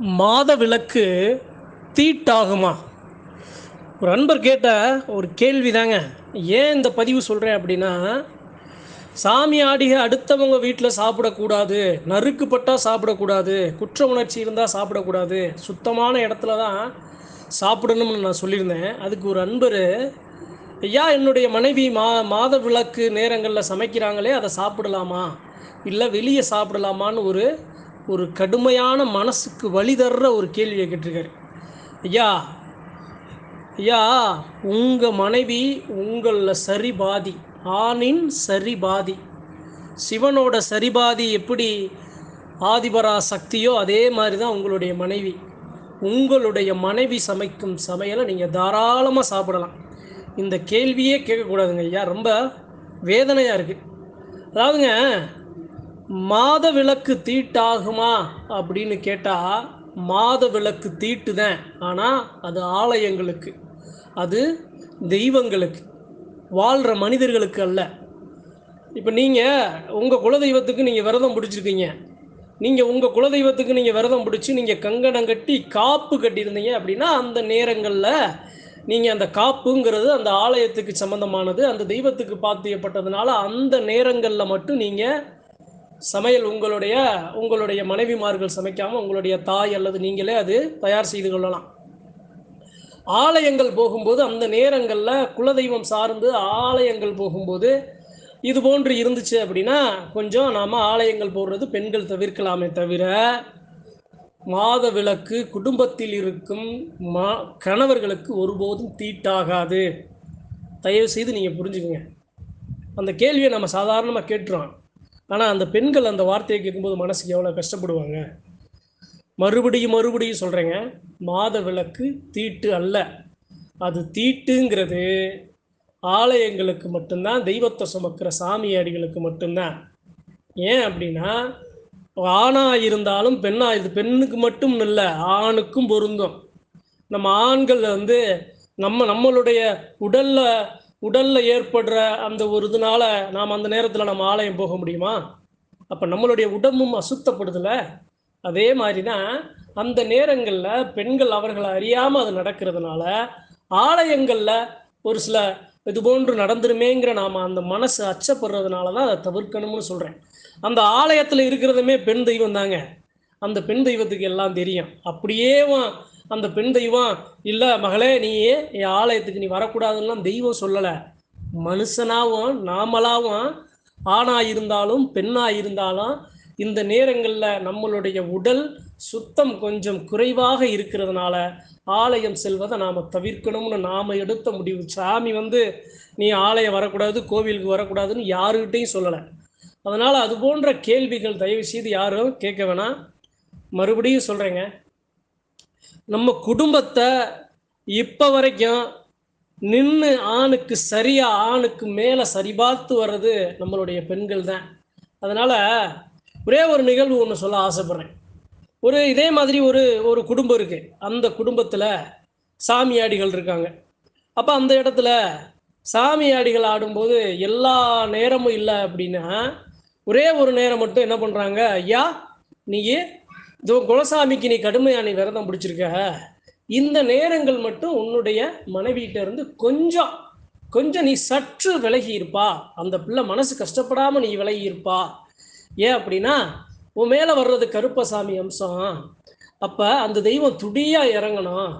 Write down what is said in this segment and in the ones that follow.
மாத விளக்கு தீட்டாகுமா? ஒரு அன்பர் கேட்ட ஒரு கேள்வி தாங்க ஏன் இந்த பதிவு சொல்கிறேன் அப்படின்னா சாமி ஆடிக அடுத்தவங்க வீட்டில் சாப்பிடக்கூடாது நறுக்குப்பட்டால் சாப்பிடக்கூடாது குற்ற உணர்ச்சி இருந்தால் சாப்பிடக்கூடாது சுத்தமான இடத்துல தான் சாப்பிடணும்னு நான் சொல்லியிருந்தேன். அதுக்கு ஒரு அன்பர் ஐயா என்னுடைய மனைவி மா மாத விளக்கு நேரங்களில் சமைக்கிறாங்களே அதை சாப்பிடலாமா? இல்லை வெளியே சாப்பிடலாமான்னு ஒரு ஒரு கடுமையான மனசுக்கு வழி தர்ற ஒரு கேள்வியை கேட்டிருக்காரு. ஐயா ஐயா உங்கள் மனைவி உங்களில் சரி பாதி ஆணின் சரி பாதி சிவனோட சரிபாதி எப்படி ஆதிபரா சக்தியோ அதே மாதிரி தான் உங்களுடைய மனைவி. உங்களுடைய மனைவி சமைக்கும் சமையலை நீங்கள் தாராளமாக சாப்பிடலாம். இந்த கேள்வியே கேட்கக்கூடாதுங்க ஐயா ரொம்ப வேதனையாக இருக்குது அதாவதுங்க மாத விளக்கு தீட்டாகுமா அப்படின்னு கேட்டால் மாத விளக்கு தீட்டு தான் ஆனால் அது ஆலயங்களுக்கு அது தெய்வங்களுக்கு வாழ்கிற மனிதர்களுக்கு அல்ல. இப்போ நீங்கள் உங்கள் குலதெய்வத்துக்கு நீங்கள் விரதம் பிடிச்சிருக்கீங்க. நீங்கள் உங்கள் குலதெய்வத்துக்கு நீங்கள் விரதம் பிடிச்சி நீங்கள் கங்கணம் கட்டி காப்பு கட்டியிருந்தீங்க அப்படின்னா அந்த நேரங்களில் நீங்கள் அந்த காப்புங்கிறது அந்த ஆலயத்துக்கு சம்மந்தமானது அந்த தெய்வத்துக்கு பாத்தியப்பட்டதுனால அந்த நேரங்களில் மட்டும் நீங்கள் சமையல் உங்களுடைய உங்களுடைய மனைவிமார்கள் சமைக்காமல் உங்களுடைய தாய் அல்லது நீங்களே அது தயார் செய்து கொள்ளலாம். ஆலயங்கள் போகும்போது அந்த நேரங்களில் குலதெய்வம் சார்ந்து ஆலயங்கள் போகும்போது இது போன்று இருந்துச்சு அப்படின்னா கொஞ்சம் நாம் ஆலயங்கள் போடுறது பெண்கள் தவிர்க்கலாமே தவிர மாத விளக்கு குடும்பத்தில் இருக்கும் மா கணவர்களுக்கு ஒருபோதும் தீட்டாகாது. தயவு செய்து நீங்கள் புரிஞ்சுக்கங்க. அந்த கேள்வியை நம்ம சாதாரணமாக கேட்டுருவோம் ஆனால் அந்த பெண்கள் அந்த வார்த்தையை கேட்கும்போது மனசுக்கு எவ்வளோ கஷ்டப்படுவாங்க? மறுபடியும் மறுபடியும் சொல்கிறேங்க மாத விளக்கு தீட்டு அல்ல. அது தீட்டுங்கிறது ஆலயங்களுக்கு மட்டும்தான் தெய்வத்தை சுமக்கிற சாமியாடிகளுக்கு மட்டும்தான். ஏன் அப்படின்னா ஆணாக இருந்தாலும் பெண்ணாக இது பெண்ணுக்கு மட்டும் இல்லை ஆணுக்கும் பொருந்தும். நம்ம ஆண்கள் வந்து நம்ம நம்மளுடைய உடலில் உடல்ல ஏற்படுற அந்த ஒரு இதனால நாம் அந்த நேரத்தில் நம்ம ஆலயம் போக முடியுமா? அப்போ நம்மளுடைய உடம்பும் அசுத்தப்படுதுல? அதே மாதிரி தான் அந்த நேரங்களில் பெண்கள் அவர்களை அறியாமல் அது நடக்கிறதுனால ஆலயங்களில் ஒரு சில இது போன்று நடந்துருமேங்கிற நாம் அந்த மனசு அச்சப்படுறதுனால தான் அதை தவிர்க்கணும்னு சொல்கிறேன் அந்த ஆலயத்தில் இருக்கிறதுமே பெண் தெய்வம் தாங்க. அந்த பெண் தெய்வத்துக்கு எல்லாம் தெரியும். அப்படியே அந்த பெண் தெய்வம் இல்லை மகளே நீ என் ஆலயத்துக்கு நீ வரக்கூடாதுன்னு தெய்வம் சொல்லலை. மனுஷனாகவும் நாமளாகவும் ஆணாக இருந்தாலும் பெண்ணாக இருந்தாலும் இந்த நேரங்களில் நம்மளுடைய உடல் சுத்தம் கொஞ்சம் குறைவாக இருக்கிறதுனால ஆலயம் செல்வதை நாம் தவிர்க்கணும்னு நாம் எடுத்த முடிவு. சாமி வந்து நீ ஆலயம் வரக்கூடாது கோவிலுக்கு வரக்கூடாதுன்னு யாருக்கிட்டையும் சொல்லலை. அதனால் அது போன்ற கேள்விகள் தயவு செய்து யாரும் கேட்க வேணாம். மறுபடியும் சொல்கிறேங்க நம்ம குடும்பத்தை இப்போ வரைக்கும் நின்று ஆணுக்கு சரியாக ஆணுக்கு மேலே சரிபார்த்து வர்றது நம்மளுடைய பெண்கள் தான். அதனால் ஒரே ஒரு நிகழ்வு ஒன்று சொல்ல ஆசைப்பட்றேன். ஒரு இதே மாதிரி ஒரு ஒரு குடும்பம் இருக்குது அந்த குடும்பத்தில் சாமியாடிகள் இருக்காங்க. அப்போ அந்த இடத்துல சாமியாடிகள் ஆடும்போது எல்லா நேரமும் இல்லை அப்படின்னா ஒரே ஒரு நேரம் மட்டும் என்ன பண்ணுறாங்க ஐயா நீ இதோ குலசாமிக்கு நீ கடுமையாக நீ விரதம் பிடிச்சிருக்க. இந்த நேரங்கள் மட்டும் உன்னுடைய மனைவியிட்ட இருந்து கொஞ்சம் கொஞ்சம் நீ சற்று விலகி இருப்பா. அந்த பிள்ளை மனசு கஷ்டப்படாமல் நீ விலகி இருப்பா. ஏன் அப்படின்னா உன் மேலே வர்றது கருப்பசாமி அம்சம். அப்போ அந்த தெய்வம் துடியாக இறங்கணும்.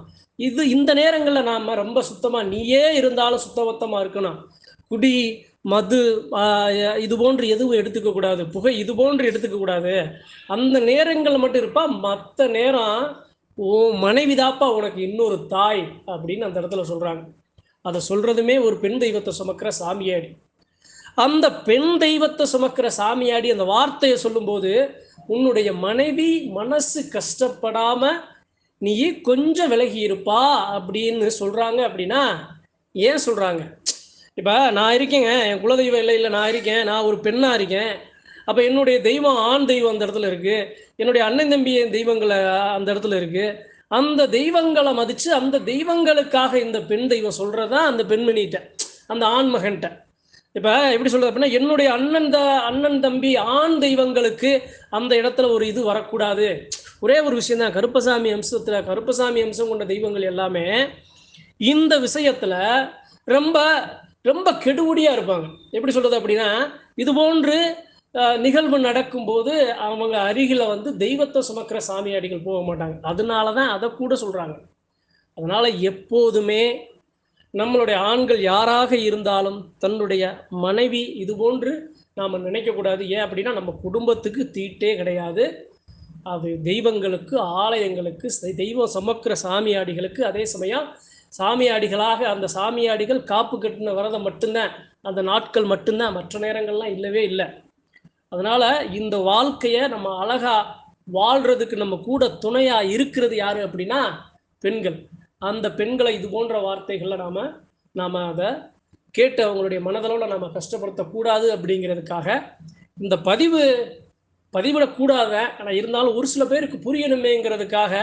இது இந்த நேரங்களில் நாம் ரொம்ப சுத்தமாக நீயே இருந்தாலும் சுத்தபத்தமாக இருக்கணும். குடி மது இது போன்று எதுவும் எடுத்துக்க கூடாது. புகை இது போன்று எடுத்துக்க கூடாது. அந்த நேரங்கள் மட்டும் இருப்பா. மற்ற நேரம் ஓ மனைவி தாப்பா உனக்கு இன்னொரு தாய் அப்படின்னு அந்த இடத்துல சொல்கிறாங்க அதை சொல்கிறதுமே ஒரு பெண் தெய்வத்தை சுமக்கிற சாமியாடி. அந்த பெண் தெய்வத்தை சுமக்கிற சாமியாடி அந்த வார்த்தையை சொல்லும்போது உன்னுடைய மனைவி மனசு கஷ்டப்படாம நீ கொஞ்சம் விலகி இருப்பா அப்படின்னு சொல்றாங்க அப்படின்னா ஏன் சொல்றாங்க? இப்போ நான் இருக்கேங்க என் குலதெய்வம் இல்லை இல்லை நான் இருக்கேன் நான் ஒரு பெண்ணாக இருக்கேன். அப்போ என்னுடைய தெய்வம் ஆண் தெய்வம் அந்த இடத்துல இருக்குது என்னுடைய அண்ணன் தம்பி தெய்வங்களை அந்த இடத்துல இருக்குது அந்த தெய்வங்களை மதித்து அந்த தெய்வங்களுக்காக இந்த பெண் தெய்வம் சொல்கிறது தான் அந்த பெண்மணிகிட்ட அந்த ஆண் மகன்கிட்ட இப்போ எப்படி சொல்றது அப்படின்னா என்னுடைய அண்ணன் த அண்ணன் தம்பி ஆண் தெய்வங்களுக்கு அந்த இடத்துல ஒரு இது வரக்கூடாது. ஒரே ஒரு விஷயம் தான் கருப்பசாமி அம்சத்தில் கருப்பசாமி அம்சம் கொண்ட தெய்வங்கள் எல்லாமே இந்த விஷயத்தில் ரொம்ப ரொம்ப கெடுபடியாக இருப்பாங்க. எப்படி சொல்கிறது அப்படின்னா இது போன்று நிகழ்வு நடக்கும்போது அவங்க அருகில் வந்து தெய்வத்தை சுமக்கிற சாமியாடிகள் போக மாட்டாங்க. அதனால தான் அதை கூட சொல்கிறாங்க அதனால் எப்போதுமே நம்மளுடைய ஆண்கள் யாராக இருந்தாலும் தன்னுடைய மனைவி இது போன்று நாம் நினைக்கக்கூடாது ஏன் அப்படின்னா நம்ம குடும்பத்துக்கு தீட்டே கிடையாது. அது தெய்வங்களுக்கு ஆலயங்களுக்கு தெய்வம் சமக்கிற சாமியாடிகளுக்கு அதே சமயம் சாமியாடிகளாக அந்த சாமியாடிகள் காப்பு கட்டின விரதம் மட்டும்தான். அந்த நாட்கள் மட்டும்தான். மற்ற நேரங்கள்லாம் இல்லவே இல்லை. அதனால் இந்த வாழ்க்கையை நம்ம அழகா வாழ்கிறதுக்கு நம்ம கூட துணையாக இருக்கிறது யார் அப்படின்னா பெண்கள். அந்த பெண்களை இது போன்ற வார்த்தைகளை நாம் நாம் அதை கேட்டு அவங்களுடைய மனதளவில் நம்ம கஷ்டப்படுத்தக்கூடாது அப்படிங்கிறதுக்காக இந்த பதிவு பதிவிடக்கூடாத ஆனால் இருந்தாலும் ஒரு சில பேருக்கு புரியணுமேங்கிறதுக்காக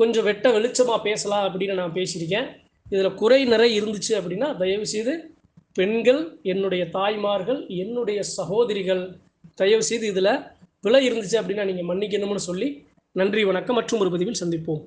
கொஞ்சம் வெட்ட வெளிச்சமாக பேசலாம் அப்படின்னு நான் பேசியிருக்கேன். இதில் குறை நிறை இருந்துச்சு அப்படின்னா தயவுசெய்து பெண்கள் என்னுடைய தாய்மார்கள் என்னுடைய சகோதரிகள் தயவு செய்து இதில் பிழை இருந்துச்சு அப்படின்னா நீங்கள் மன்னிக்கணும்னு சொல்லி நன்றி வணக்கம் மற்றும் ஒரு பதிவில் சந்திப்போம்.